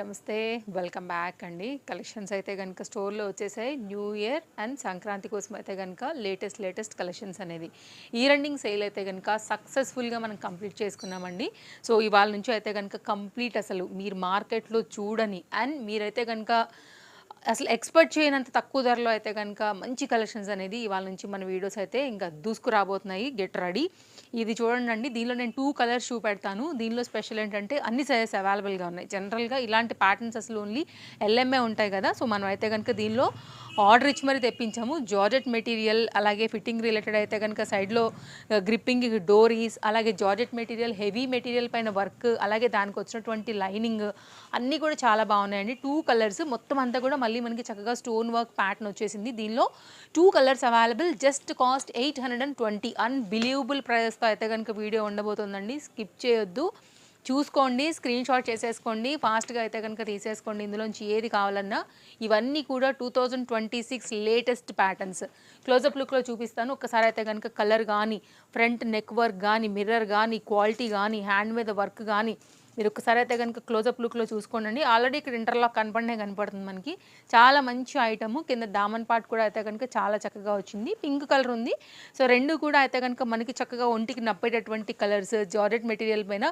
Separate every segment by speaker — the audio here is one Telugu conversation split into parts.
Speaker 1: నమస్తే. వెల్కమ్ బ్యాక్ అండి. కలెక్షన్స్ అయితే కనుక స్టోర్లో వచ్చేసాయి. న్యూ ఇయర్ అండ్ సంక్రాంతి కోసం అయితే కనుక లేటెస్ట్ లేటెస్ట్ కలెక్షన్స్ అనేది. ఈ రన్నింగ్ సేల్ అయితే కనుక సక్సెస్ఫుల్గా మనం కంప్లీట్ చేసుకున్నామండి. సో ఇవాళ నుంచి అయితే కనుక కంప్లీట్ అసలు మీరు మార్కెట్లో చూడని అండ్ మీరైతే కనుక అసలు ఎక్స్పర్ట్ చేయనంత తక్కువ ధరలో అయితే కనుక మంచి కలెక్షన్స్ అనేది ఇవాళ నుంచి మన వీడియోస్ అయితే ఇంకా దూసుకురాబోతున్నాయి. Get ready. ఇది చూడండి అండి దీనిలో నేను టూ కలర్స్ చూపెడతాను. దీనిలో స్పెషల్ ఏంటంటే అన్ని సైజెస్ అవైలబుల్గా ఉన్నాయి. జనరల్గా ఇలాంటి ప్యాటర్న్స్ అసలు ఓన్లీ ఎల్ఎంఏ ఉంటాయి కదా. సో మనం అయితే కనుక దీనిలో ఆర్డర్ ఇచ్చి మరి తెప్పించాము. జార్జెట్ మెటీరియల్ అలాగే ఫిట్టింగ్ రిలేటెడ్ అయితే కనుక సైడ్లో గ్రిప్పింగ్ డోరీస్ అలాగే జార్జెట్ మెటీరియల్ హెవీ మెటీరియల్ పైన వర్క్ అలాగే దానికి వచ్చినటువంటి లైనింగ్ అన్నీ కూడా చాలా బాగున్నాయండి. టూ కలర్స్ మొత్తం అంతా కూడా మళ్ళీ మనకి చక్కగా స్టోన్ వర్క్ ప్యాటర్న్ వచ్చేసింది. దీనిలో two colours available just cost eight hundred and twenty unbelievable ప్రైస్తో అయితే కనుక వీడియో ఉండబోతుందండి. స్కిప్ చేయొద్దు. చూసుకోండి స్క్రీన్ షాట్ చేసేసుకోండి ఫాస్ట్గా అయితే కనుక తీసేసుకోండి ఇందులోంచి ఏది కావాలన్నా. ఇవన్నీ కూడా two thousand twenty six latest patterns closeup లుక్లో చూపిస్తాను. ఒక్కసారి అయితే కనుక కలర్ కానీ ఫ్రంట్ నెక్ వర్క్ కానీ మిర్రర్ కానీ క్వాలిటీ కానీ హ్యాండ్ మీద వర్క్ కానీ మీరు ఒకసారి అయితే కనుక క్లోజప్ లుక్లో చూసుకోండి ఆల్రెడీ ఇక్కడ ఇంటర్లాక్ కనపడినే కనపడుతుంది మనకి. చాలా మంచి ఐటమ్ కింద దామన్ పాట్ కూడా అయితే కనుక చాలా చక్కగా వచ్చింది. పింక్ కలర్ ఉంది. సో రెండు కూడా అయితే కనుక మనకి చక్కగా ఒంటికి నప్పేటటువంటి కలర్స్ జార్జెట్ మెటీరియల్ పైన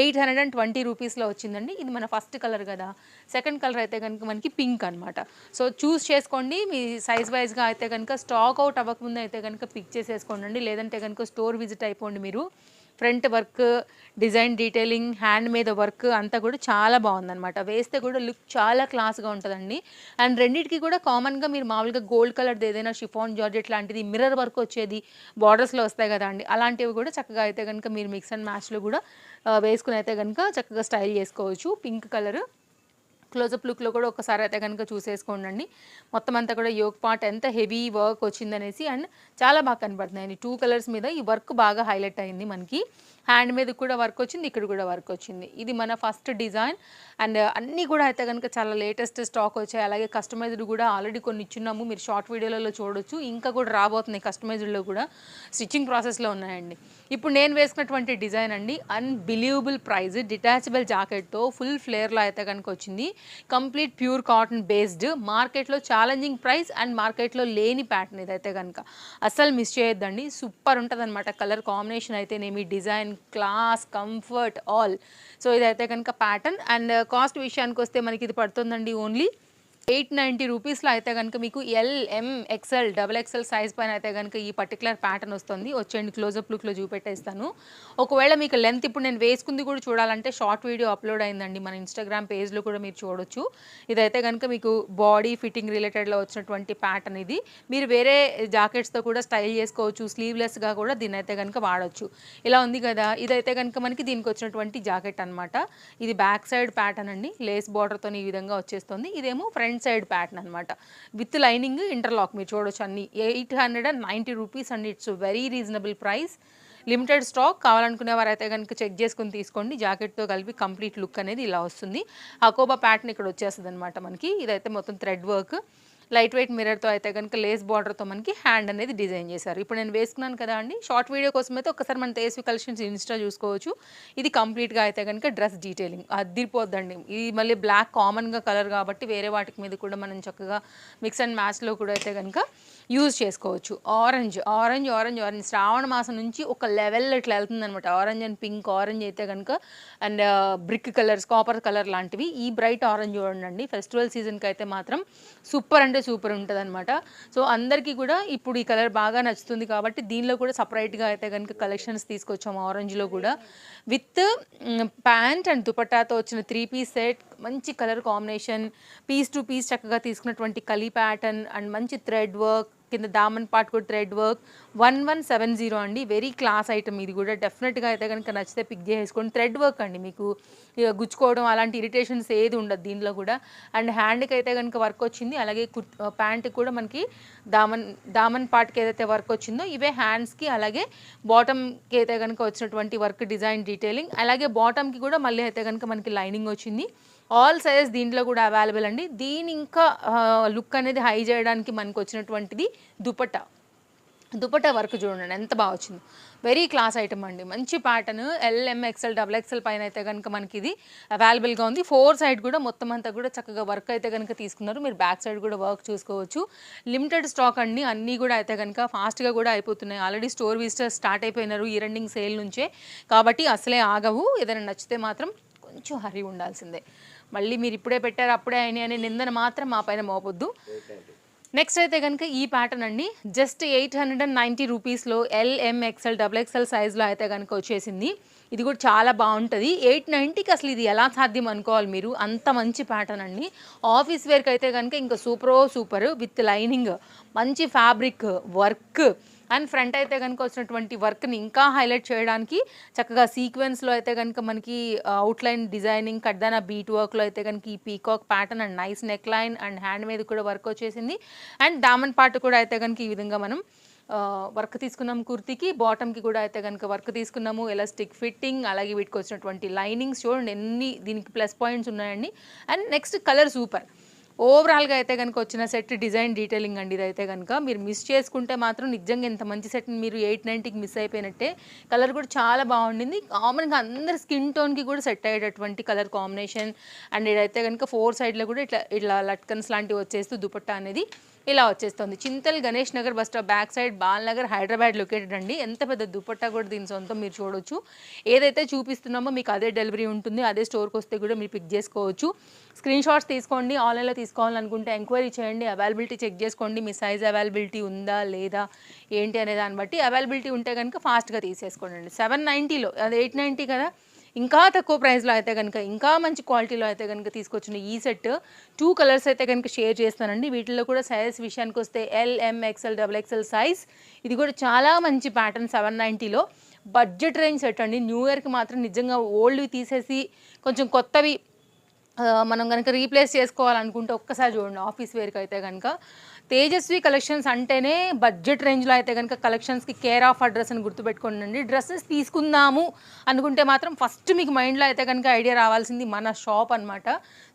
Speaker 1: ఎయిట్ హండ్రెడ్ అండ్ ట్వంటీ రూపీస్లో వచ్చిందండి. ఇది మన ఫస్ట్ కలర్ కదా. సెకండ్ కలర్ అయితే కనుక మనకి పింక్ అనమాట సో చూస్ చేసుకోండి. మీ సైజ్ వైజ్గా అయితే కనుక స్టాక్ అవుట్ అవ్వకముందు అయితే కనుక పిక్ చేసేసుకోండి లేదంటే కనుక స్టోర్ విజిట్ అయిపోండి మీరు. Front work design detailing hand మీద వర్క్ అంతా కూడా చాలా బాగుందన్నమాట. వేస్తే కూడా లుక్ చాలా క్లాస్గా ఉంటుందండి. అండ్ రెండింటికి కూడా కామన్గా మీరు మామూలుగా గోల్డ్ కలర్ది ఏదైనా షిఫాన్ జార్జెట్ లాంటిది మిర్రర్ వర్క్ వచ్చేది బార్డర్స్లో వస్తాయి కదా అండి. అలాంటివి కూడా చక్కగా అయితే కనుక మీరు మిక్స్ అండ్ మ్యాచ్లో కూడా వేసుకుని అయితే కనుక చక్కగా స్టైల్ చేసుకోవచ్చు. Pink colour. క్లోజప్ లుక్లో కూడా ఒకసారి అయితే కనుక చూసేసుకోండి మొత్తం అంతా కూడా యోగ్ పార్ట్ ఎంత హెవీ వర్క్ వచ్చిందనేసి అండ్ చాలా బాగా కనపడుతున్నాయి టూ కలర్స్ మీద ఈ వర్క్ బాగా హైలైట్ అయింది మనకి. హ్యాండ్ మీద కూడా వర్క్ వచ్చింది ఇక్కడ కూడా వర్క్ వచ్చింది. ఇది మన ఫస్ట్ డిజైన్. అండ్ అన్నీ కూడా అయితే కనుక చాలా లేటెస్ట్ స్టాక్ వచ్చాయి. అలాగే కస్టమైజ్డ్ కూడా ఆల్రెడీ కొన్ని ఇచ్చున్నాము. మీరు షార్ట్ వీడియోలలో చూడొచ్చు. ఇంకా కూడా రాబోతున్నాయి కస్టమైజ్డ్లో కూడా. స్టిచ్చింగ్ ప్రాసెస్లో ఉన్నాయండి. ఇప్పుడు నేను వేసుకున్నటువంటి డిజైన్ అండి. అన్బిలీవబుల్ ప్రైస్ డిటాచబుల్ జాకెట్తో ఫుల్ ఫ్లేర్లో అయితే కనుక వచ్చింది. Complete pure cotton based. మార్కెట్లో ఛాలెంజింగ్ ప్రైస్ అండ్ మార్కెట్లో లేని ప్యాటర్న్ ఇదైతే కనుక. అస్సలు మిస్ చేయొద్దండి. సూపర్ ఉంటుంది అనమాట కలర్ కాంబినేషన్ అయితేనేమి design class comfort all. So ఇదైతే కనుక ప్యాటర్న్. అండ్ కాస్ట్ విషయానికి వస్తే మనకి ఇది పడుతుందండి ఓన్లీ ఎయిట్ నైంటీ రూపీస్లో అయితే కనుక మీకు L M XL double XL size పైన అయితే కనుక ఈ పర్టికులర్ ప్యాటర్న్ వస్తుంది. వచ్చేయండి క్లోజప్ లుక్లో చూపెట్టేస్తాను. ఒకవేళ మీకు లెంత్ ఇప్పుడు నేను వేసుకుంది కూడా చూడాలంటే షార్ట్ వీడియో అప్లోడ్ అయిందండి. మన ఇన్స్టాగ్రామ్ పేజ్లో కూడా మీరు చూడొచ్చు. ఇదైతే కనుక మీకు బాడీ ఫిట్టింగ్ రిలేటెడ్లో వచ్చినటువంటి ప్యాటర్న్ ఇది. మీరు వేరే జాకెట్స్తో కూడా స్టైల్ చేసుకోవచ్చు. స్లీవ్లెస్గా కూడా దీని అయితే కనుక వాడచ్చు. ఇలా ఉంది కదా ఇదైతే కనుక మనకి దీనికి వచ్చినటువంటి జాకెట్ అన్నమాట. ఇది బ్యాక్ సైడ్ ప్యాటర్న్ అండి. లేస్ బార్డర్తో ఈ విధంగా వచ్చేస్తుంది. ఇదేమో ఫ్రంట్ సైడ్ ప్యాటర్న్ అనమాట విత్ లైనింగ్ ఇంటర్లాక్ మీరు చూడొచ్చు అన్ని. Eight hundred and ninety rupees and. It's very reasonable price. Limited stock. కావాలనుకునే వారైతే కనుక చెక్ చేసుకుని తీసుకోండి. జాకెట్తో కలిపి కంప్లీట్ లుక్ అనేది ఇలా వస్తుంది. అకోబా ప్యాటర్న్ ఇక్కడ వచ్చేస్తుంది అనమాట మనకి. ఇదైతే మొత్తం థ్రెడ్ వర్క్. లైట్ వెయిట్ మిర్రర్తో అయితే కనుక లేస్ బార్డర్తో మనకి హ్యాండ్ అనేది డిజైన్ చేశారు. ఇప్పుడు నేను వేసుకున్నాను కదా అండి షార్ట్ వీడియో కోసం అయితే ఒకసారి మన తేస్వి కలెక్షన్స్ ఇన్స్టా చూసుకోవచ్చు. ఇది కంప్లీట్గా అయితే కనుక డ్రెస్ డీటెయిలింగ్ అదిరిపోద్దండి. ఇది మళ్ళీ బ్లాక్ కామన్గా కలర్ కాబట్టి వేరే వాటికి మీద కూడా మనం చక్కగా మిక్స్ అండ్ మ్యాచ్లో కూడా అయితే కనుక యూజ్ చేసుకోవచ్చు. Orange orange orange orange. శ్రావణ మాసం నుంచి ఒక లెవెల్ ఇట్లా వెళ్తుంది అనమాట ఆరెంజ్ అండ్ పింక్ ఆరెంజ్ అయితే కనుక and brick colours copper colour లాంటివి. ఈ బ్రైట్ ఆరెంజ్ చూడండి ఫెస్టివల్ సీజన్కి అయితే మాత్రం సూపర్ అంటే సూపర్ ఉంటుంది అనమాట సో అందరికీ కూడా ఇప్పుడు ఈ కలర్ బాగా నచ్చుతుంది కాబట్టి దీనిలో కూడా సపరేట్గా అయితే కనుక కలెక్షన్స్ తీసుకొచ్చాము ఆరెంజ్లో కూడా. విత్ ప్యాంట్ అండ్ దుపట్టాతో వచ్చిన త్రీ పీస్ సెట్ మంచి colour combination piece to piece చక్కగా తీసుకున్నటువంటి కలీ ప్యాటర్న్ అండ్ మంచి థ్రెడ్ వర్క్ కింద దామన్ పార్ట్ కూడా thread work one one seven zero అండి. వెరీ క్లాస్ ఐటమ్ ఇది కూడా. డెఫినెట్గా అయితే కనుక నచ్చితే పిక్ చేసుకోండి థ్రెడ్ వర్క్ అండి మీకు. ఇక గుచ్చుకోవడం అలాంటి ఇరిటేషన్స్ ఏది ఉండదు దీనిలో కూడా. అండ్ హ్యాండ్కి అయితే కనుక వర్క్ వచ్చింది. అలాగే కుర్ ప్యాంట్కి కూడా మనకి దామన్ దామన్ పార్ట్కి ఏదైతే వర్క్ వచ్చిందో ఇవే హ్యాండ్స్కి అలాగే బాటమ్కి అయితే కనుక వచ్చినటువంటి వర్క్ డిజైన్ డీటెయిలింగ్ అలాగే బాటమ్కి కూడా మళ్ళీ అయితే కనుక మనకి లైనింగ్ వచ్చింది. ఆల్ సైజెస్ దీంట్లో కూడా అవైలబుల్ అండి. దీని ఇంకా లుక్ అనేది హై చేయడానికి మనకు వచ్చినటువంటిది దుపట్టా. దుపట్టా వర్క్ చూడండి ఎంత బాగా వచ్చింది. వెరీ క్లాస్ ఐటమ్ అండి. మంచి pattern LM XL double XL పైన అయితే కనుక మనకి ఇది అవైలబుల్గా ఉంది. ఫోర్ సైడ్ కూడా మొత్తం అంతా కూడా చక్కగా వర్క్ అయితే కనుక తీసుకున్నారు. మీరు బ్యాక్ సైడ్ కూడా వర్క్ చూసుకోవచ్చు. లిమిటెడ్ స్టాక్ అండి. అన్నీ కూడా అయితే కనుక ఫాస్ట్గా కూడా అయిపోతున్నాయి. ఆల్రెడీ స్టోర్ విజిటర్స్ స్టార్ట్ అయిపోయినారు ఈ రన్నింగ్ సేల్ నుంచే. కాబట్టి అసలే ఆగవు. ఏదైనా నచ్చితే మాత్రం కొంచెం హరి ఉండాల్సిందే. మళ్ళీ మీరు ఇప్పుడే పెట్టారు అప్పుడే అయినాయి అనే నిందన మాత్రం మా పైన మోపొద్దు. నెక్స్ట్ అయితే కనుక ఈ ప్యాటర్న్ అండి. Just eight hundred and ninety రూపీస్లో L M XL double XL సైజ్లో అయితే కనుక వచ్చేసింది. ఇది కూడా చాలా బాగుంటుంది. ఎయిట్ నైంటీకి అసలు ఇది ఎలా సాధ్యం అనుకోవాలి మీరు? అంత మంచి ప్యాటర్న్ అండి. ఆఫీస్ వేర్కి అయితే కనుక ఇంకా సూపరో సూపర్ విత్ లైనింగ్ మంచి ఫ్యాబ్రిక్ వర్క్ అండ్ ఫ్రంట్ అయితే కనుక వచ్చినటువంటి వర్క్ని ఇంకా హైలైట్ చేయడానికి చక్కగా సీక్వెన్స్లో అయితే కనుక మనకి అవుట్లైన్ డిజైనింగ్ కడ్దాన బీట్ వర్క్లో అయితే కనుక ఈ peacock pattern and nice neck line and hand మీద కూడా వర్క్ వచ్చేసింది. అండ్ డామన్ పార్ట్ కూడా అయితే కనుక ఈ విధంగా మనం వర్క్ తీసుకున్నాం కుర్తీకి. బాటమ్కి కూడా అయితే కనుక వర్క్ తీసుకున్నాము. ఎలాస్టిక్ ఫిట్టింగ్ అలాగే వీటికి వచ్చినటువంటి లైనింగ్స్ చూడండి ఎన్ని దీనికి ప్లస్ పాయింట్స్ ఉన్నాయండి. అండ్ నెక్స్ట్ కలర్ సూపర్ ఓవరాల్గా అయితే కనుక వచ్చిన సెట్ డిజైన్ డీటెయిలింగ్ అండి ఇదైతే కనుక మీరు మిస్ చేసుకుంటే మాత్రం నిజంగా ఇంత మంచి సెట్ని మీరు ఎయిట్ నైంటీకి మిస్ అయిపోయినట్టే. కలర్ కూడా చాలా బాగుండింది. కామన్గా అందరి స్కిన్ టోన్కి కూడా సెట్ అయ్యేటటువంటి కలర్ కాంబినేషన్ అండ్ ఇదైతే కనుక ఫోర్ సైడ్లో కూడా ఇట్లా ఇట్లా లట్కన్స్ లాంటివి వచ్చేస్తూ దుపట్టా అనేది. ఇలా వచ్చేస్తుంది. Chintal Ganesh Nagar bus stop back side Balnagar Hyderabad located అండి. ఎంత పెద్ద దుపట్టా కూడా దీని సొంతం మీరు చూడొచ్చు. ఏదైతే చూపిస్తున్నామో మీకు అదే డెలివరీ ఉంటుంది. అదే స్టోర్కి వస్తే కూడా మీరు పిక్ చేసుకోవచ్చు. స్క్రీన్ షాట్స్ తీసుకోండి. ఆన్లైన్లో తీసుకోవాలనుకుంటే ఎంక్వైరీ చేయండి. అవైలబిలిటీ చెక్ చేసుకోండి. మీ సైజ్ అవైలబిలిటీ ఉందా లేదా ఏంటి అనే దాన్ని బట్టి అవైలబిలిటీ ఉంటే కనుక ఫాస్ట్గా తీసేసుకోండి సెవెన్ నైంటీలో అది ఎయిట్ నైంటీ కదా? ఇంకా తక్కువ ప్రైస్లో అయితే కనుక ఇంకా మంచి క్వాలిటీలో అయితే కనుక తీసుకొచ్చిన ఈ సెట్ టూ కలర్స్ అయితే కనుక షేర్ చేస్తానండి. వీటిల్లో కూడా సైజ్ విషయానికి వస్తే L XL double XL size ఇది కూడా చాలా మంచి ప్యాటర్న్ సెవెన్ నైంటీలో బడ్జెట్ రేంజ్ సెట్ అండి. న్యూ ఇయర్కి మాత్రం నిజంగా ఓల్డ్వి తీసేసి కొంచెం కొత్తవి మనం కనుక రీప్లేస్ చేసుకోవాలనుకుంటే ఒక్కసారి చూడండి ఆఫీస్ వేర్కి అయితే కనుక తేజస్వి కలెక్షన్స్ అంటేనే బడ్జెట్ రేంజ్లో అయితే కనుక కలెక్షన్స్కి కేర్ ఆఫ్ అడ్రస్ అని గుర్తుపెట్టుకోండి డ్రెస్సెస్ తీసుకుందాము అనుకుంటే మాత్రం ఫస్ట్ మీకు మైండ్లో అయితే కనుక ఐడియా రావాల్సింది మన షాప్ అనమాట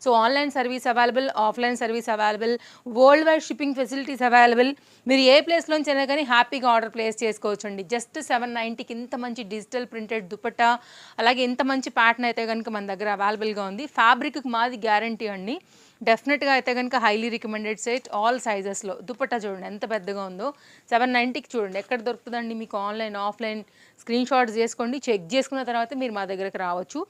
Speaker 1: so online service available offline service available world wide shipping facilities available. మీరు ఏ ప్లేస్లోంచి అయినా కానీ హ్యాపీగా ఆర్డర్ ప్లేస్ చేసుకోవచ్చండి. జస్ట్ సెవెన్ నైంటీకి ఇంత మంచి డిజిటల్ ప్రింటెడ్ దుపట్టా అలాగే ఇంత మంచి ప్యాటర్న్ అయితే కనుక మన దగ్గర అవైలబుల్గా ఉంది. ఫ్యాబ్రిక్కి మాది గ్యారంటీ అండి. డెఫినెట్గా అయితే కనుక హైలీ రికమెండెడ్ సెట్ ఆల్ సైజెస్లో దుపట్టా చూడండి ఎంత పెద్దగా ఉందో. సెవెన్ నైంటీకి చూడండి ఎక్కడ దొరుకుతుందండి మీకు ఆన్లైన్ ఆఫ్లైన్ స్క్రీన్ షాట్స్ చేసుకోండి చెక్ చేసుకున్న తర్వాత మీరు మా దగ్గరకు రావచ్చు.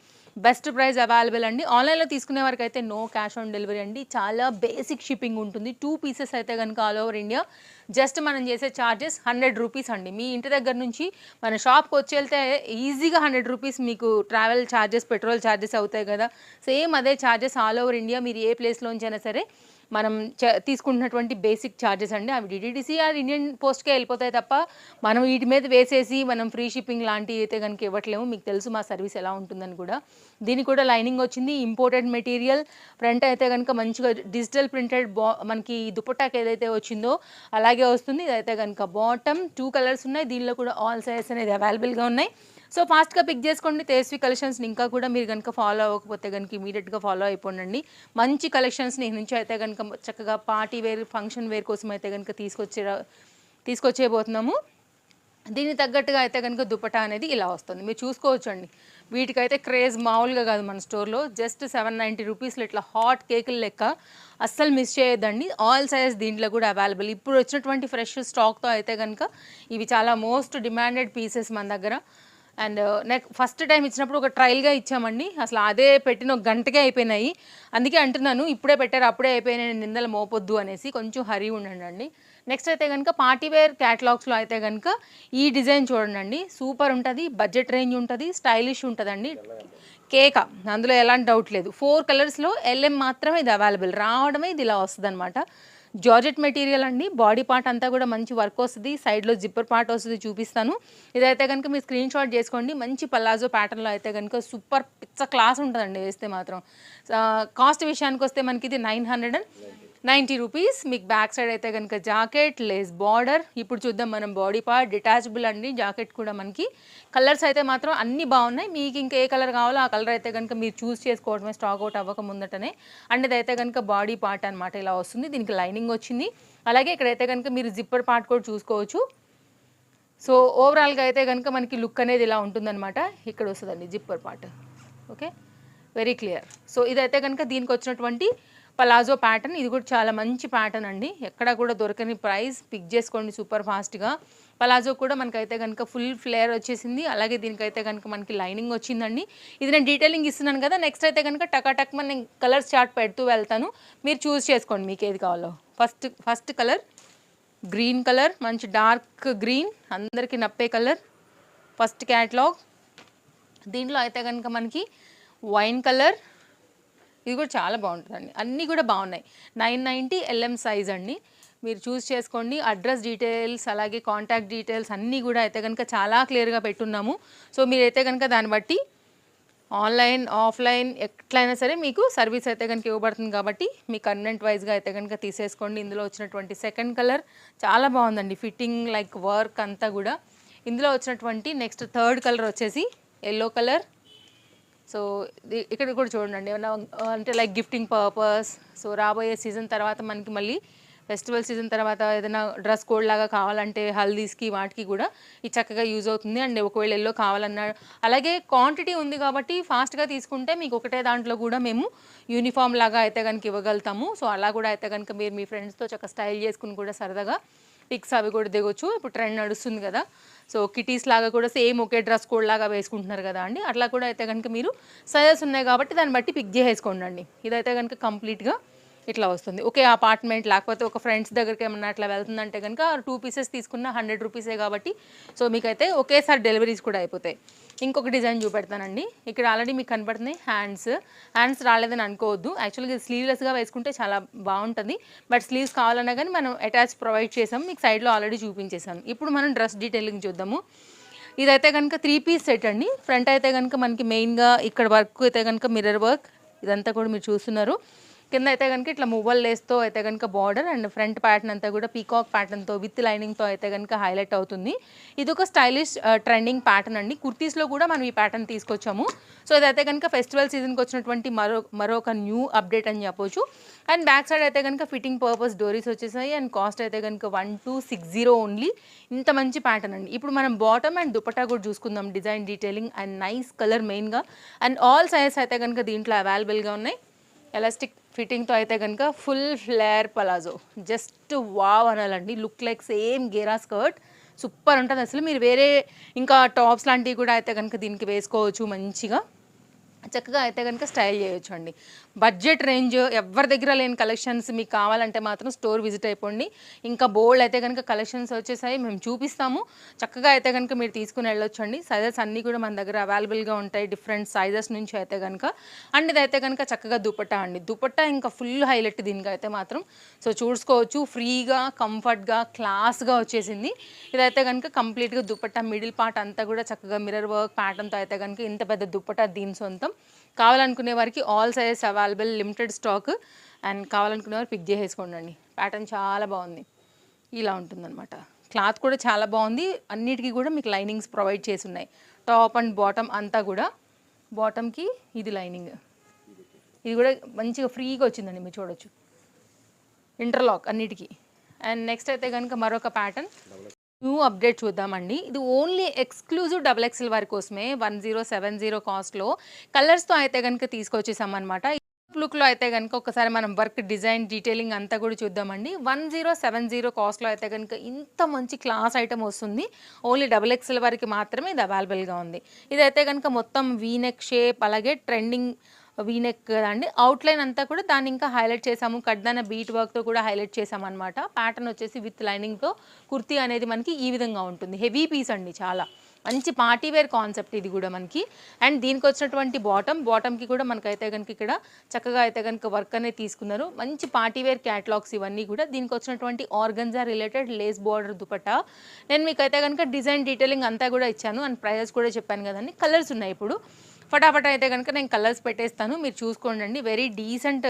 Speaker 1: బెస్ట్ ప్రైస్ అవైలబుల్ అండి. ఆన్లైన్లో తీసుకునే వరకు అయితే నో క్యాష్ ఆన్ డెలివరీ అండి. చాలా బేసిక్ షిప్పింగ్ ఉంటుంది. టూ పీసెస్ అయితే కనుక ఆల్ ఓవర్ ఇండియా జస్ట్ మనం చేసే ఛార్జెస్ హండ్రెడ్ రూపీస్ అండి. మీ ఇంటి దగ్గర నుంచి మన షాప్కి వచ్చి వెళ్తే ఈజీగా హండ్రెడ్ రూపీస్ మీకు ట్రావెల్ ఛార్జెస్ పెట్రోల్ ఛార్జెస్ అవుతాయి కదా. సేమ్ అదే ఛార్జెస్ ఆల్ ఓవర్ ఇండియా మీరు ఏ ప్లేస్లోంచి అయినా సరే మనం చ- తీసుకుంటున్నటువంటి బేసిక్ ఛార్జెస్ అండి. అవి డిడిడిసి ఆర్ ఇండియన్ పోస్ట్కే వెళ్ళిపోతాయి తప్ప మనం వీటి మీద వేసేసి మనం ఫ్రీ షిప్పింగ్ లాంటివి అయితే కనుక ఇవ్వట్లేము. మీకు తెలుసు మా సర్వీస్ ఎలా ఉంటుందని కూడా. దీనికి కూడా లైనింగ్ వచ్చింది. ఇంపోర్టెడ్ మెటీరియల్ ఫ్రంట్ అయితే కనుక మంచిగా డిజిటల్ ప్రింటెడ్ బా మనకి దుపట్టాకి ఏదైతే వచ్చిందో అలాగే వస్తుంది. ఇదైతే కనుక బాటమ్ టూ కలర్స్ ఉన్నాయి. దీనిలో కూడా ఆల్ సైజెస్ అనేది అవైలబుల్గా ఉన్నాయి. సో ఫాస్ట్గా పిక్ చేసుకోండి. తేజస్వి కలెక్షన్స్ని ఇంకా కూడా మీరు కనుక ఫాలో అవ్వకపోతే కనుక ఇమీడియట్గా ఫాలో అయిపోండి మంచి కలెక్షన్స్ని నుంచి అయితే కనుక చక్కగా పార్టీ వేర్ ఫంక్షన్ వేర్ కోసం అయితే కనుక తీసుకొచ్చే తీసుకొచ్చేయబోతున్నాము. దీనికి తగ్గట్టుగా అయితే కనుక దుపటా అనేది ఇలా వస్తుంది. మీరు చూసుకోవచ్చండి. వీటికైతే క్రేజ్ మామూలుగా కాదు మన స్టోర్లో. జస్ట్ సెవెన్ నైంటీ రూపీస్లో ఇట్లా హాట్ కేకులు లెక్క అస్సలు మిస్ చేయొద్దండి. ఆల్ సైజ్ దీంట్లో కూడా అవైలబుల్. ఇప్పుడు వచ్చినటువంటి ఫ్రెష్ స్టాక్తో అయితే కనుక ఇవి చాలా మోస్ట్ డిమాండెడ్ పీసెస్ మన దగ్గర. అండ్ నెక్ ఫస్ట్ టైం ఇచ్చినప్పుడు ఒక ట్రయల్గా ఇచ్చామండి. అసలు అదే పెట్టిన ఒక గంటకే అయిపోయినాయి. అందుకే అంటున్నాను ఇప్పుడే పెట్టారు అప్పుడే అయిపోయినాయి నిందలు మోపొద్దు అనేసి కొంచెం హరి ఉండండి. అండి నెక్స్ట్ అయితే కనుక పార్టీ వేర్ క్యాటలాగ్స్లో అయితే కనుక ఈ డిజైన్ చూడండి సూపర్ ఉంటుంది బడ్జెట్ రేంజ్ ఉంటుంది స్టైలిష్ ఉంటుందండి. కేక అందులో ఎలాంటి డౌట్ లేదు. ఫోర్ కలర్స్లో ఎల్ఎం మాత్రమే ఇది అవైలబుల్ రావడమే ఇది ఇలా వస్తుంది అనమాట జార్జెట్ మెటీరియల్ అండి బాడీ పార్ట్ అంతా కూడా మంచి వర్క్ వస్తుంది. సైడ్లో జిప్పర్ పార్ట్ వస్తుంది చూపిస్తాను. ఇదైతే కనుక మీరు స్క్రీన్ షాట్ చేసుకోండి. మంచి పల్లాజో ప్యాటర్న్లో అయితే కనుక సూపర్ పిచ్చ క్లాస్ ఉంటుందండి వేస్తే మాత్రం. కాస్ట్ విషయానికి వస్తే మనకి ఇది nine hundred and ninety rupees. మీకు బ్యాక్ సైడ్ అయితే కనుక జాకెట్ లేస్ బార్డర్. ఇప్పుడు చూద్దాం మనం బాడీ పార్ట్ డిటాచబుల్ అండి. జాకెట్ కూడా మనకి. కలర్స్ అయితే మాత్రం అన్ని బాగున్నాయి. మీకు ఇంకా ఏ కలర్ కావాలో ఆ కలర్ అయితే కనుక మీరు చూస్ చేసుకోవడమే స్టాక్ అవుట్ అవ్వక ముందటనే. అండ్ ఇదైతే కనుక బాడీ పార్ట్ అనమాట ఇలా వస్తుంది. దీనికి లైనింగ్ వచ్చింది. అలాగే ఇక్కడైతే కనుక మీరు జిప్పర్ పార్ట్ కూడా చూసుకోవచ్చు. సో ఓవరాల్గా అయితే కనుక మనకి లుక్ అనేది ఇలా ఉంటుందన్నమాట. ఇక్కడ వస్తుందండి zipper part. Okay? Very clear. So ఇదైతే కనుక దీనికి వచ్చినటువంటి పలాజో ప్యాటర్న్ ఇది కూడా చాలా మంచి ప్యాటర్న్ అండి. ఎక్కడ కూడా దొరకని ప్రైస్ పిక్ చేసుకోండి సూపర్ ఫాస్ట్గా. పలాజో కూడా మనకైతే కనుక ఫుల్ ఫ్లేయర్ వచ్చేసింది. అలాగే దీనికైతే కనుక మనకి లైనింగ్ వచ్చిందండి. ఇది నేను డీటెయిలింగ్ ఇస్తున్నాను కదా నెక్స్ట్ అయితే కనుక టకాటక్ మన నేను కలర్స్ చార్ట్ పెడుతూ వెళ్తాను. మీరు చూస్ చేసుకోండి మీకు ఏది కావాలో. First first colour green colour మంచి డార్క్ గ్రీన్ అందరికీ నప్పే కలర్ ఫస్ట్ క్యాట్లాగ్ దీంట్లో అయితే కనుక మనకి వైన్ కలర్ ఇది కూడా చాలా బాగుంటుందండి. అన్నీ కూడా బాగున్నాయి. నైన్ నైంటీ ఎల్ఎం సైజ్ అండి. మీరు చూస్ చేసుకోండి. అడ్రస్ డీటెయిల్స్ అలాగే కాంటాక్ట్ డీటెయిల్స్ అన్నీ కూడా అయితే కనుక చాలా క్లియర్గా పెట్టున్నాము. సో మీరైతే కనుక దాన్ని బట్టి ఆన్లైన్ ఆఫ్లైన్ ఎట్లయినా సరే మీకు సర్వీస్ అయితే కనుక ఇవ్వబడుతుంది కాబట్టి మీ కన్వెంట్ వైజ్గా అయితే కనుక తీసేసుకోండి. ఇందులో వచ్చినటువంటి సెకండ్ కలర్ చాలా బాగుందండి. ఫిట్టింగ్ లైక్ వర్క్ అంతా కూడా. ఇందులో వచ్చినటువంటి నెక్స్ట్ థర్డ్ కలర్ వచ్చేసి ఎల్లో కలర్. సో ఇక్కడ కూడా చూడండి ఏమన్నా అంటే లైక్ గిఫ్టింగ్ పర్పస్ సో రాబోయే సీజన్ తర్వాత మనకి మళ్ళీ ఫెస్టివల్ సీజన్ తర్వాత ఏదైనా డ్రెస్ కోడ్ లాగా కావాలంటే హల్దీస్కి వాటికి కూడా ఇది చక్కగా యూజ్ అవుతుంది. అండ్ ఒకవేళ ఎల్లో కావాలన్నా అలాగే క్వాంటిటీ ఉంది కాబట్టి ఫాస్ట్గా తీసుకుంటే మీకు ఒకటే దాంట్లో కూడా మేము యూనిఫామ్ లాగా అయితే కనుక ఇవ్వగలుగుతాము. సో అలా కూడా అయితే కనుక మీరు మీ ఫ్రెండ్స్తో చక్కగా స్టైల్ చేసుకుని కూడా సరదాగా పిక్స్ అవి కూడా దిగొచ్చు. ఇప్పుడు ట్రెండ్ నడుస్తుంది కదా. సో కిటీస్ లాగా కూడా సేమ్ ఒకే డ్రెస్ కోడ్ లాగా వేసుకుంటున్నారు కదా అండి. అట్లా కూడా అయితే కనుక మీరు సజెస్ ఉన్నాయి కాబట్టి దాన్ని బట్టి పిక్ చేసేసుకోండి అండి. ఇదైతే కనుక కంప్లీట్గా ఇట్లా వస్తుంది. ఒకే అపార్ట్మెంట్ లేకపోతే ఒక ఫ్రెండ్స్ దగ్గరికి ఏమన్నా అట్లా వెళ్తుందంటే కనుక టూ పీసెస్ తీసుకున్న హండ్రెడ్ రూపీసే కాబట్టి సో మీకైతే ఒకేసారి డెలివరీస్ కూడా అయిపోతాయి. ఇంకొక డిజైన్ చూపెడతానండి. ఇక్కడ ఆల్రెడీ మీకు కనపడుతున్నాయి హ్యాండ్స్. హ్యాండ్స్ రాలేదని అనుకోవద్దు. యాక్చువల్గా స్లీవ్లెస్గా వేసుకుంటే చాలా బాగుంటుంది. బట్ స్లీవ్స్ కావాలన్నా కానీ మనం అటాచ్ ప్రొవైడ్ చేసాం. మీకు సైడ్లో ఆల్రెడీ చూపించేసాను. ఇప్పుడు మనం డ్రెస్ డీటెయిలింగ్ చూద్దాము. ఇదైతే కనుక త్రీ పీస్ సెట్ అండి. ఫ్రంట్ అయితే కనుక మనకి మెయిన్గా ఇక్కడ వర్క్ అయితే కనుక మిర్రర్ వర్క్. ఇదంతా కూడా మీరు చూస్తున్నారు. కింద అయితే కనుక ఇట్లా మువ్వల్ లేస్తో అయితే కనుక బార్డర్ అండ్ ఫ్రంట్ ప్యాటర్న్ అంతా కూడా పీకాక్ ప్యాటర్న్తో విత్ లైనింగ్తో అయితే కనుక హైలైట్ అవుతుంది. ఇది ఒక స్టైలిష్ ట్రెండింగ్ ప్యాటర్న్ అండి. కుర్తీస్లో కూడా మనం ఈ ప్యాటర్న్ తీసుకొచ్చాము. సో ఇదైతే కనుక ఫెస్టివల్ సీజన్కి వచ్చినటువంటి మరో మరొక న్యూ అప్డేట్ అని చెప్పొచ్చు. అండ్ బ్యాక్ సైడ్ అయితే కనుక ఫిట్టింగ్ పర్పస్ డోరీస్ వచ్చేసాయి. అండ్ కాస్ట్ అయితే కనుక one two six zero only ఇంత మంచి ప్యాటర్న్ అండి. ఇప్పుడు మనం బాటమ్ అండ్ దుపట్టా కూడా చూసుకుందాం. Design detailing and nice colour మెయిన్గా అండ్ ఆల్ సైజెస్ అయితే కనుక దీంట్లో అవైలబుల్గా ఉన్నాయి. ఎలాస్టిక్ ఫిట్టింగ్తో అయితే కనుక full flare palazzo. Just wow అనాలండి. Look like same గేరా స్కర్ట్. సూపర్ ఉంటుంది అసలు. మీరు వేరే ఇంకా టాప్స్ లాంటివి కూడా అయితే కనుక దీనికి వేసుకోవచ్చు మంచిగా. చక్కగా అయితే కనుక స్టైల్ చేయొచ్చు అండి బడ్జెట్ రేంజ్ ఎవరి దగ్గర లేని కలెక్షన్స్ మీకు కావాలంటే మాత్రం స్టోర్ విజిట్ అయిపోండి. ఇంకా బోల్డ్ అయితే కనుక కలెక్షన్స్ వచ్చేసాయి మేము చూపిస్తాము. చక్కగా అయితే కనుక మీరు తీసుకుని వెళ్ళొచ్చు అండి సైజెస్ అన్నీ కూడా మన దగ్గర అవైలబుల్గా ఉంటాయి డిఫరెంట్ సైజెస్ నుంచి అయితే కనుక అండ్ ఇదైతే కనుక చక్కగా దుపట్టా అండి. దుపట్టా ఇంకా ఫుల్ హైలైట్ దీనికి అయితే మాత్రం. సో చూసుకోవచ్చు ఫ్రీగా కంఫర్ట్గా క్లాస్గా వచ్చేసింది. ఇదైతే కనుక కంప్లీట్గా దుపట్టా మిడిల్ పార్ట్ అంతా కూడా చక్కగా మిర్రర్ వర్క్ ప్యాటర్న్తో అయితే కనుక ఇంత పెద్ద దుపట్టా దీని సొంతం. కావాలనుకునే వారికి all sizes available limited stock. And కావాలనుకునే వారు పిక్ చేసేసుకోండి ప్యాటర్న్ చాలా బాగుంది. ఇలా ఉంటుందన్నమాట. క్లాత్ కూడా చాలా బాగుంది. అన్నిటికీ కూడా మీకు లైనింగ్స్ ప్రొవైడ్ చేసి ఉన్నాయి టాప్ అండ్ బాటమ్ అంతా కూడా బాటమ్కి ఇది లైనింగ్ ఇది కూడా మంచిగా ఫ్రీగా వచ్చిందండి మీరు చూడొచ్చు. ఇంటర్లాక్ అన్నిటికీ. అండ్ నెక్స్ట్ అయితే కనుక మరొక ప్యాటర్న్ న్యూ అప్డేట్ చూద్దామండి. ఇది ఓన్లీ ఎక్స్క్లూజివ్ డబుల్ ఎక్స్ఎల్ వారి కోసమే వన్ జీరో సెవెన్ జీరో కాస్ట్లో. కలర్స్తో అయితే కనుక తీసుకొచ్చేసామన్నమాట. లుక్లో అయితే కనుక ఒకసారి మనం వర్క్ డిజైన్ డీటెయిలింగ్ అంతా కూడా చూద్దామండి. వన్ జీరో సెవెన్ జీరో కాస్ట్లో అయితే కనుక ఇంత మంచి క్లాస్ ఐటమ్ వస్తుంది. ఓన్లీ డబుల్ ఎక్స్ఎల్ వరకు మాత్రమే ఇది అవైలబుల్గా ఉంది. ఇదైతే కనుక మొత్తం వీనెక్ షేప్ అలాగే ట్రెండింగ్ వీనెక్ కదండి అవుట్లైన్ అంతా కూడా దాన్ని ఇంకా హైలైట్ చేసాము కడ్దాన బీట్ వర్క్తో కూడా హైలైట్ చేసాము అనమాట ప్యాటర్న్ వచ్చేసి విత్ లైనింగ్తో కుర్తీ అనేది మనకి ఈ విధంగా ఉంటుంది. హెవీ పీస్ అండి చాలా. మంచి పార్టీ వేర్ కాన్సెప్ట్ ఇది కూడా మనకి. అండ్ దీనికి వచ్చినటువంటి బాటమ్ బాటమ్కి కూడా మనకైతే కనుక ఇక్కడ చక్కగా అయితే కనుక వర్క్ అనేది తీసుకున్నారు. మంచి పార్టీ వేర్ క్యాటలాగ్స్ ఇవన్నీ కూడా దీనికి వచ్చినటువంటి organza related lace border dupatta. నేను మీకు అయితే కనుక డిజైన్ డీటెయిలింగ్ అంతా కూడా ఇచ్చాను. అండ్ ప్రైజెస్ కూడా చెప్పాను కదండి. కలర్స్ ఉన్నాయి ఇప్పుడు. ఫటాఫట్ అయితే కనుక నేను కలర్స్ పెట్టేస్తాను. మీరు చూసుకోండి అండి వెరీ డీసెంట్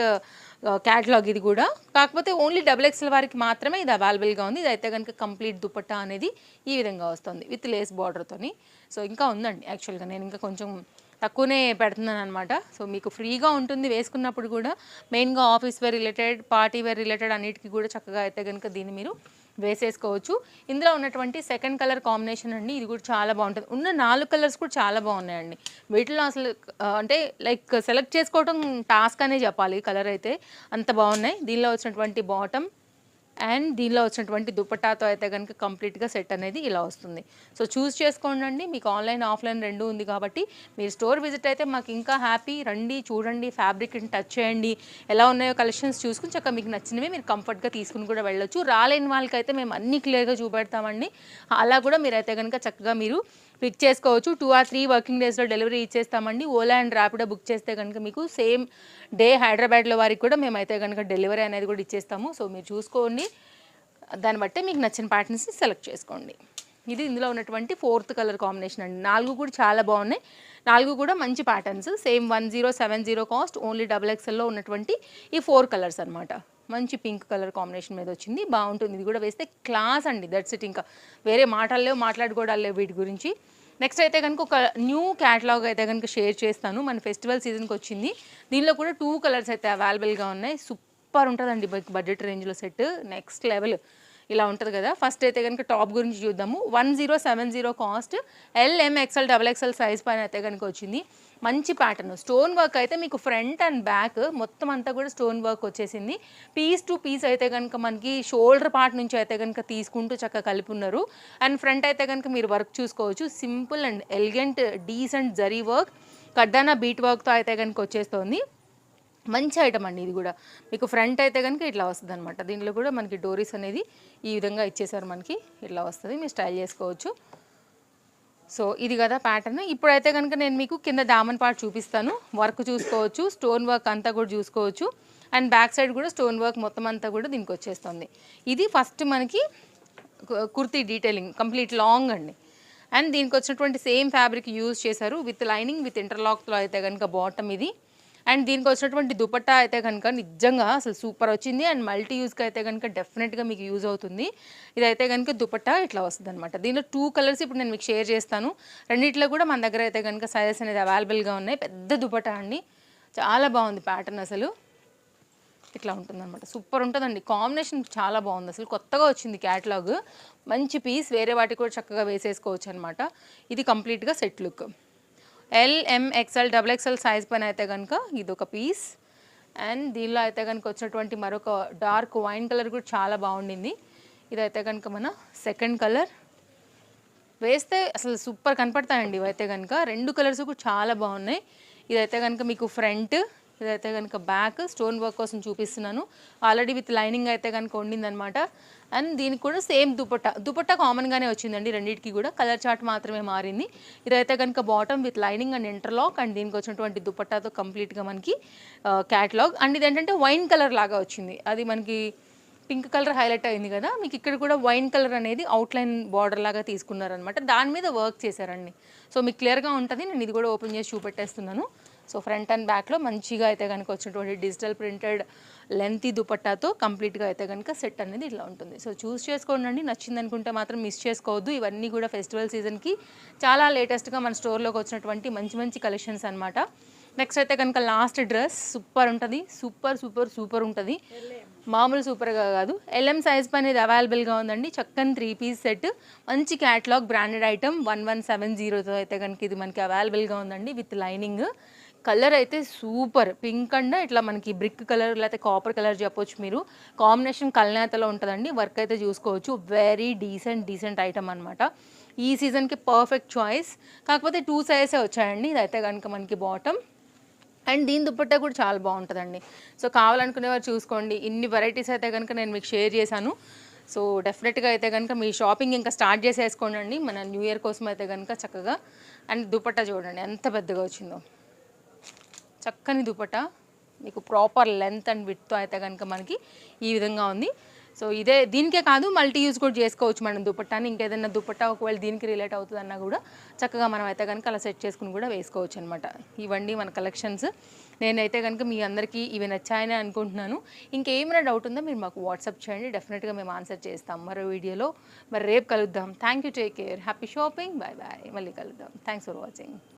Speaker 1: క్యాటలాగ్ ఇది కూడా. కాకపోతే ఓన్లీ డబుల్ ఎక్స్ఎల్ వారికి మాత్రమే ఇది అవైలబుల్గా ఉంది. ఇది అయితే కనుక కంప్లీట్ దుపట్టా అనేది ఈ విధంగా వస్తుంది విత్ లేస్ బార్డర్తోని సో ఇంకా ఉందండి. యాక్చువల్గా నేను ఇంకా కొంచెం తక్కువనే పెడుతున్నాను అనమాట సో మీకు ఫ్రీగా ఉంటుంది వేసుకున్నప్పుడు కూడా. మెయిన్గా office wear related party wear related అన్నిటికీ కూడా చక్కగా అయితే కనుక దీన్ని మీరు వేసేసుకోవచ్చు. ఇందులో ఉన్నటువంటి సెకండ్ కలర్ కాంబినేషన్ అండి ఇది కూడా చాలా బాగుంటుంది. ఉన్న నాలుగు కలర్స్ కూడా చాలా బాగున్నాయండి. వీటిలో అసలు అంటే లైక్ సెలెక్ట్ చేసుకోవడం టాస్క్ అనే చెప్పాలి కలర్ అయితే అంత బాగున్నాయి. దీనిలో వచ్చినటువంటి బాటమ్ అండ్ దీనిలో వచ్చినటువంటి దుపట్టాతో అయితే కనుక కంప్లీట్గా సెట్ అనేది ఇలా వస్తుంది. సో చూస్ చేసుకోండి మీకు ఆన్లైన్ ఆఫ్లైన్ రెండు ఉంది కాబట్టి మీరు స్టోర్ విజిట్ అయితే మాకు ఇంకా హ్యాపీ రండి చూడండి ఫ్యాబ్రిక్ని టచ్ చేయండి. ఎలా ఉన్నాయో కలెక్షన్స్ చూసుకుని చక్కగా మీకు నచ్చినవి మీరు కంఫర్ట్గా తీసుకుని కూడా వెళ్ళొచ్చు. రాలేని వాళ్ళకైతే మేము అన్ని క్లియర్గా చూపెడతామండి. అలా కూడా మీరైతే కనుక చక్కగా మీరు పిక్ చేసుకోవచ్చు. టూ ఆర్ త్రీ వర్కింగ్ డేస్లో డెలివరీ ఇచ్చేస్తామండి. ఓలా అండ్ ర్యాపిడో బుక్ చేస్తే కనుక మీకు సేమ్ డే హైదరాబాద్లో వారికి కూడా మేమైతే కనుక డెలివరీ అనేది కూడా ఇచ్చేస్తాము. సో మీరు చూసుకోండి. దాన్ని బట్టే మీకు నచ్చిన ప్యాటర్న్స్ని సెలెక్ట్ చేసుకోండి. ఇది ఇందులో ఉన్నటువంటి ఫోర్త్ కలర్ కాంబినేషన్ అండి. నాలుగు కూడా చాలా బాగున్నాయి. నాలుగు కూడా మంచి patterns same one zero seven zero cost only double ఎక్స్ఎల్లో ఉన్నటువంటి ఈ ఫోర్ కలర్స్ అనమాట మంచి పింక్ కలర్ కాంబినేషన్ మీద వచ్చింది. బాగుంటుంది. ఇది కూడా వేస్తే క్లాస్ అండి. దట్స్ ఇట్ ఇంకా వేరే మాటలు లేవు మాట్లాడుకోవడాలు లేవు వీటి గురించి. నెక్స్ట్ అయితే కనుక ఒక న్యూ క్యాటలాగ్ అయితే కనుక షేర్ చేస్తాను. మన ఫెస్టివల్ సీజన్కి వచ్చింది. దీనిలో కూడా టూ కలర్స్ అయితే అవైలబుల్గా ఉన్నాయి. సూపర్ ఉంటుందండి. బడ్జెట్ రేంజ్లో సెట్ నెక్స్ట్ లెవెల్ ఇలా ఉంటుంది కదా. ఫస్ట్ అయితే కనుక టాప్ గురించి చూద్దాము. One zero seven zero cost LM XL double XL size పైన అయితే కనుక వచ్చింది. మంచి ప్యాటర్న్ స్టోన్ వర్క్ అయితే మీకు ఫ్రంట్ అండ్ బ్యాక్ మొత్తం అంతా కూడా స్టోన్ వర్క్ వచ్చేసింది. పీస్ టు పీస్ అయితే కనుక మనకి షోల్డర్ పార్ట్ నుంచి అయితే కనుక తీసుకుంటూ చక్కగా కలిపి ఉన్నారు. అండ్ ఫ్రంట్ అయితే కనుక మీరు వర్క్ చూసుకోవచ్చు. Simple and elegant decent zari work కడ్డానా beat వర్క్తో అయితే కనుక వచ్చేస్తుంది. మంచి ఐటమ్ అండి ఇది కూడా. మీకు ఫ్రంట్ అయితే కనుక ఇట్లా వస్తుంది అనమాట దీంట్లో కూడా మనకి డోరీస్ అనేది ఈ విధంగా ఇచ్చేసారు మనకి. ఇట్లా వస్తుంది. మీరు స్టైల్ చేసుకోవచ్చు. సో ఇది కదా ప్యాటర్న్ ఇప్పుడైతే కనుక నేను మీకు కింద దామన్ పార్ట్ చూపిస్తాను. వర్క్ చూసుకోవచ్చు స్టోన్ వర్క్ అంతా కూడా చూసుకోవచ్చు. అండ్ బ్యాక్ సైడ్ కూడా స్టోన్ వర్క్ మొత్తం అంతా కూడా దీనికి వచ్చేస్తుంది. ఇది ఫస్ట్ మనకి కు- కుర్తీ డీటెయిలింగ్ కంప్లీట్ లాంగ్ అండి. అండ్ దీనికి వచ్చినటువంటి సేమ్ ఫ్యాబ్రిక్ యూజ్ చేశారు. విత్ లైనింగ్ విత్ ఇంటర్లాక్తో అయితే కనుక బాటమ్ ఇది. అండ్ దీనికి వచ్చినటువంటి దుపట్టా అయితే కనుక నిజంగా అసలు సూపర్ వచ్చింది. అండ్ మల్టీ యూజ్కి అయితే కనుక డెఫినెట్గా మీకు యూజ్ అవుతుంది. ఇదైతే కనుక దుపట్టా ఇట్లా వస్తుంది అనమాట దీనిలో టూ కలర్స్ ఇప్పుడు నేను మీకు షేర్ చేస్తాను. రెండిట్లో కూడా మన దగ్గర అయితే కనుక సైజెస్ అనేది అవైలబుల్గా ఉన్నాయి. పెద్ద దుపట్టా అండి. చాలా బాగుంది ప్యాటర్న్ అసలు. ఇట్లా ఉంటుందన్నమాట. సూపర్ ఉంటుందండి. కాంబినేషన్ చాలా బాగుంది అసలు. కొత్తగా వచ్చింది క్యాటలాగ్ మంచి పీస్ వేరే వాటికి కూడా చక్కగా వేసేసుకోవచ్చు అనమాట ఇది కంప్లీట్గా set look L M XL double XL size పైన అయితే కనుక ఇది ఒక పీస్ అండ్ దీనిలో అయితే కనుక వచ్చినటువంటి మరొక డార్క్ వైన్ కలర్ కూడా చాలా బాగుండింది. ఇదైతే కనుక మన సెకండ్ కలర్ వేస్తే అసలు సూపర్ కనపడతాయండి ఇవైతే కనుక రెండు కలర్స్ కూడా చాలా బాగున్నాయి. ఇదైతే కనుక మీకు ఫ్రంట్ ఇదైతే కనుక బ్యాక్ స్టోన్ వర్క్ కోసం చూపిస్తున్నాను. ఆల్రెడీ విత్ లైనింగ్ అయితే కనుక ఉండిందనమాట అండ్ దీనికి కూడా సేమ్ దుపట్టా. దుపట్టా కామన్గానే వచ్చిందండి రెండింటికి కూడా. కలర్ చార్ట్ మాత్రమే మారింది. ఇదైతే కనుక bottom with lining and interlock and దీనికి వచ్చినటువంటి దుపట్టాతో కంప్లీట్గా మనకి క్యాటలాగ్ అండ్ ఇది ఏంటంటే వైన్ కలర్ లాగా వచ్చింది. అది మనకి పింక్ కలర్ హైలైట్ అయింది కదా. మీకు ఇక్కడ కూడా వైన్ కలర్ అనేది అవుట్లైన్ బార్డర్ లాగా తీసుకున్నారనమాట దాని మీద వర్క్ చేశారండి. సో మీకు క్లియర్గా ఉంటుంది. నేను ఇది కూడా ఓపెన్ చేసి చూపెట్టేస్తున్నాను. సో ఫ్రంట్ అండ్ బ్యాక్లో మంచిగా అయితే కనుక వచ్చినటువంటి డిజిటల్ ప్రింటెడ్ లెంతీ దుపట్టాతో కంప్లీట్గా అయితే కనుక సెట్ అనేది ఇట్లా ఉంటుంది. సో చూస్ చేసుకోండి నచ్చింది అనుకుంటే మాత్రం మిస్ చేసుకోవద్దు. ఇవన్నీ కూడా ఫెస్టివల్ సీజన్కి చాలా లేటెస్ట్గా మన స్టోర్లోకి వచ్చినటువంటి మంచి మంచి కలెక్షన్స్ అనమాట నెక్స్ట్ అయితే కనుక లాస్ట్ డ్రెస్ సూపర్ ఉంటుంది. సూపర్ సూపర్ సూపర్ ఉంటుంది. మామూలు సూపర్గా కాదు. ఎల్ఎం సైజ్ పైన ఇది అవైలబుల్గా ఉందండి. చక్కని త్రీ పీస్ సెట్. మంచి catalogue branded item one one seven జీరోతో అయితే కనుక ఇది మనకి అవైలబుల్గా ఉందండి విత్ లైనింగ్. కలర్ అయితే సూపర్. పింక్ అండ్ ఇట్లా మనకి బ్రిక్ కలర్ లేకపోతే కాపర్ కలర్ చెప్పొచ్చు మీరు. కాంబినేషన్ కల్నేతలో ఉంటుందండి. వర్క్ అయితే చూసుకోవచ్చు. వెరీ డీసెంట్ డీసెంట్ ఐటమ్ అనమాట ఈ సీజన్కి పర్ఫెక్ట్ చాయిస్ కాకపోతే టూ సైజే వచ్చాయండి. ఇదైతే కనుక మనకి బాటమ్ అండ్ దీని దుప్పట్టా కూడా చాలా బాగుంటుందండి. సో కావాలనుకునేవారు చూసుకోండి. ఇన్ని వెరైటీస్ అయితే కనుక నేను మీకు షేర్ చేశాను. సో డెఫినెట్గా అయితే కనుక మీ షాపింగ్ ఇంకా స్టార్ట్ చేసేసుకోండి మన న్యూ ఇయర్ కోసం అయితే కనుక చక్కగా. అండ్ దుపట్టా చూడండి. ఎంత పెద్దగా వచ్చిందో. చక్కని దుపట మీకు ప్రాపర్ లెంత్ అండ్ విడ్తో అయితే కనుక మనకి ఈ విధంగా ఉంది. సో ఇదే దీనికే కాదు మల్టీ యూజ్ కూడా చేసుకోవచ్చు మనం దుపట్టాని ఇంకేదైనా దుపట్టా ఒకవేళ దీనికి రిలేట్ అవుతుందన్నా కూడా చక్కగా మనం అయితే కనుక అలా సెట్ చేసుకుని కూడా వేసుకోవచ్చు అనమాట ఇవండి మన కలెక్షన్స్ నేనైతే కనుక మీ అందరికీ ఇవి నచ్చాయని అనుకుంటున్నాను. ఇంకేమైనా డౌట్ ఉందో మీరు మాకు వాట్సాప్ చేయండి. డెఫినెట్గా మేము ఆన్సర్ చేస్తాం. మరో వీడియోలో మరి రేపు కలుద్దాం. Thank you take care happy shopping bye bye మళ్ళీ కలుద్దాం. Thanks for watching